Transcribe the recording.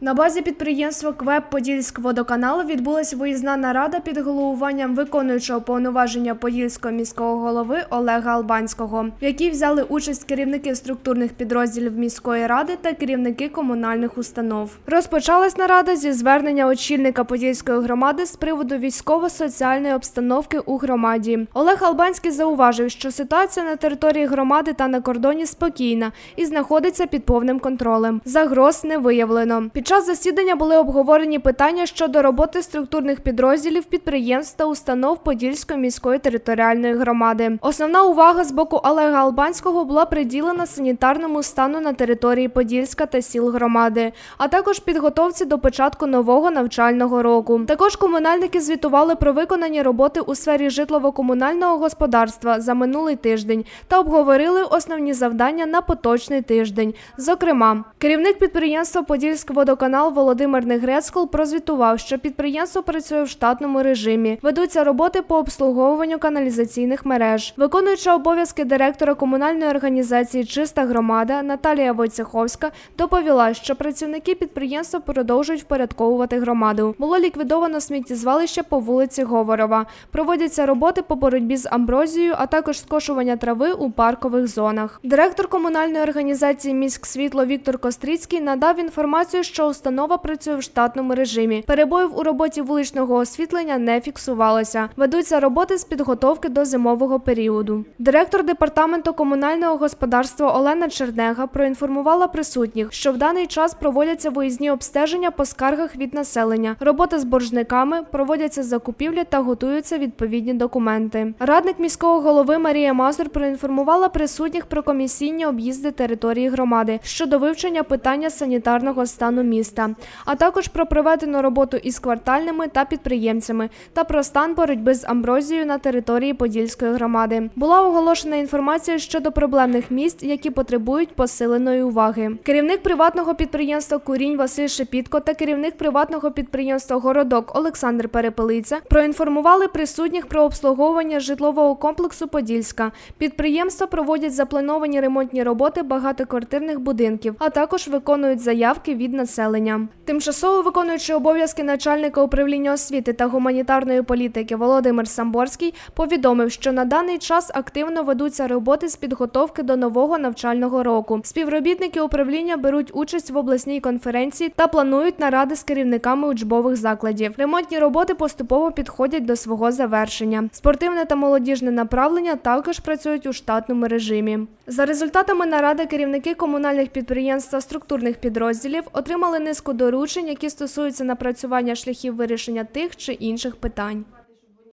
На базі підприємства КВЕП Подільськводоканалу відбулася виїзна нарада під головуванням виконуючого повноваження Подільського міського голови Олега Албанського, в якій взяли участь керівники структурних підрозділів міської ради та керівники комунальних установ. Розпочалась нарада зі звернення очільника Подільської громади з приводу військово-соціальної обстановки у громаді. Олег Албанський зауважив, що ситуація на території громади та на кордоні спокійна і знаходиться під повним контролем. Загроз не виявлено. Час засідання були обговорені питання щодо роботи структурних підрозділів підприємств та установ Подільської міської територіальної громади. Основна увага з боку Олега Албанського була приділена санітарному стану на території Подільська та сіл громади, а також підготовці до початку нового навчального року. Також комунальники звітували про виконані роботи у сфері житлово-комунального господарства за минулий тиждень та обговорили основні завдання на поточний тиждень. Зокрема, керівник підприємства Подільськводоканал Володимир Негрецькол прозвітував, що підприємство працює в штатному режимі. Ведуться роботи по обслуговуванню каналізаційних мереж. Виконуюча обов'язки директора комунальної організації Чиста громада Наталія Войцеховська доповіла, що працівники підприємства продовжують впорядковувати громаду. Було ліквідовано сміттєзвалище по вулиці Говорова. Проводяться роботи по боротьбі з амброзією, а також скошування трави у паркових зонах. Директор комунальної організації Міськсвітло Віктор Кострицький надав інформацію, що установа працює в штатному режимі. Перебоїв у роботі вуличного освітлення не фіксувалося. Ведуться роботи з підготовки до зимового періоду. Директор департаменту комунального господарства Олена Чернега проінформувала присутніх, що в даний час проводяться виїзні обстеження по скаргах від населення, робота з боржниками, проводяться закупівлі та готуються відповідні документи. Радник міського голови Марія Мазур проінформувала присутніх про комісійні об'їзди території громади щодо вивчення питання санітарного стану міста, а також про проведену роботу із квартальними та підприємцями та про стан боротьби з амброзією на території Подільської громади. Була оголошена інформація щодо проблемних місць, які потребують посиленої уваги. Керівник приватного підприємства Курінь Василь Шепітко та керівник приватного підприємства Городок Олександр Перепелиця проінформували присутніх про обслуговування житлового комплексу Подільська. Підприємства проводять заплановані ремонтні роботи багатоквартирних будинків, а також виконують заявки від населення. Тимчасово виконуючи обов'язки начальника управління освіти та гуманітарної політики Володимир Самборський повідомив, що на даний час активно ведуться роботи з підготовки до нового навчального року. Співробітники управління беруть участь в обласній конференції та планують наради з керівниками учбових закладів. Ремонтні роботи поступово підходять до свого завершення. Спортивне та молодіжне направлення також працюють у штатному режимі. За результатами наради керівники комунальних підприємств та структурних підрозділів отримали низку доручень, які стосуються напрацювання шляхів вирішення тих чи інших питань.